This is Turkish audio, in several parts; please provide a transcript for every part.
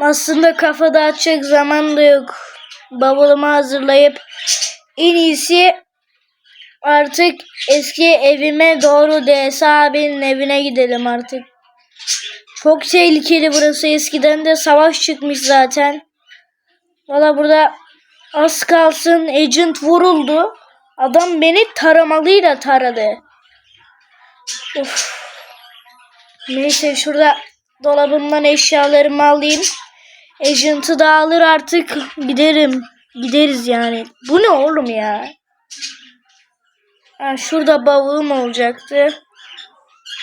Aslında kafa dağıtacak zaman da yok. Bavulumu hazırlayıp en iyisi artık eski evime doğru DS abinin evine gidelim artık. Çok tehlikeli burası. Eskiden de savaş çıkmış zaten. Valla burada az kalsın agent vuruldu. Adam beni taramalıyla taradı. Of. Neyse şurada dolabımdan eşyalarımı alayım. Agent'ı da alır artık giderim. Gideriz yani. Bu ne oğlum ya? Ha, şurada bavulum olacaktı.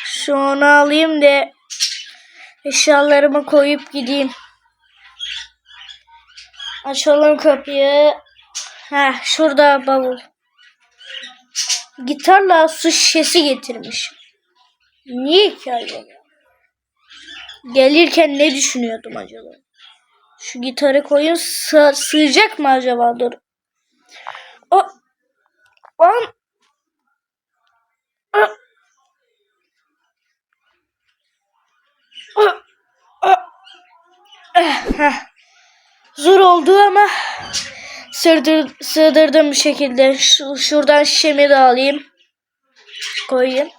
Şu onu alayım da eşyalarımı koyup gideyim. Açalım kapıyı. Ha, şurada bavul. Gitarla su şişesi getirmiş. Niye ki acaba? Gelirken ne düşünüyordum acaba? Şu gitarı koyun sığ sığacak mı acaba? Dur. O. Ah. Eh. Zor oldu ama sığdır, sığdırdım bir şekilde. Şu, şuradan şişemi de alayım. Koyayım.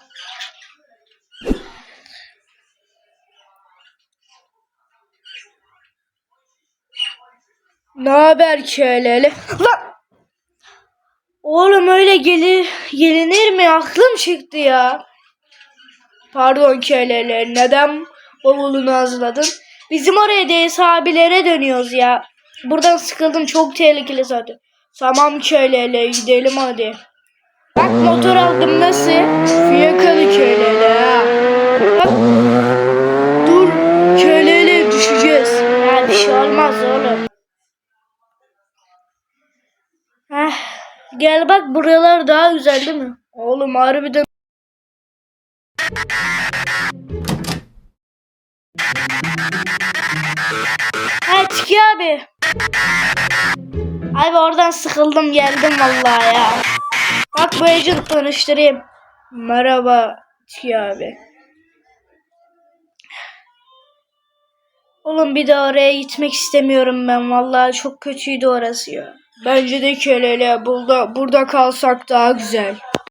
Ne haber köyleli? Lan! Oğlum öyle gelir, gelinir mi? Aklım çıktı ya. Pardon köyleli. Neden bavulunu hazırladın? Bizim oraya DS abilere dönüyoruz ya. Buradan sıkıldım. Çok tehlikeli zaten. Tamam köyleli. Gidelim hadi. Bak motor aldım nasıl? Fiyakalı köyleli gel bak buralar daha güzel değil mi? Oğlum harbiden. Ha Tiki abi. Abi oradan sıkıldım geldim vallahi ya. Bak bu agent tanıştırayım. Merhaba Tiki abi. Oğlum bir daha oraya gitmek istemiyorum ben. Vallahi çok kötüydü orası ya. Bence de köleyle burada, burada kalsak daha güzel.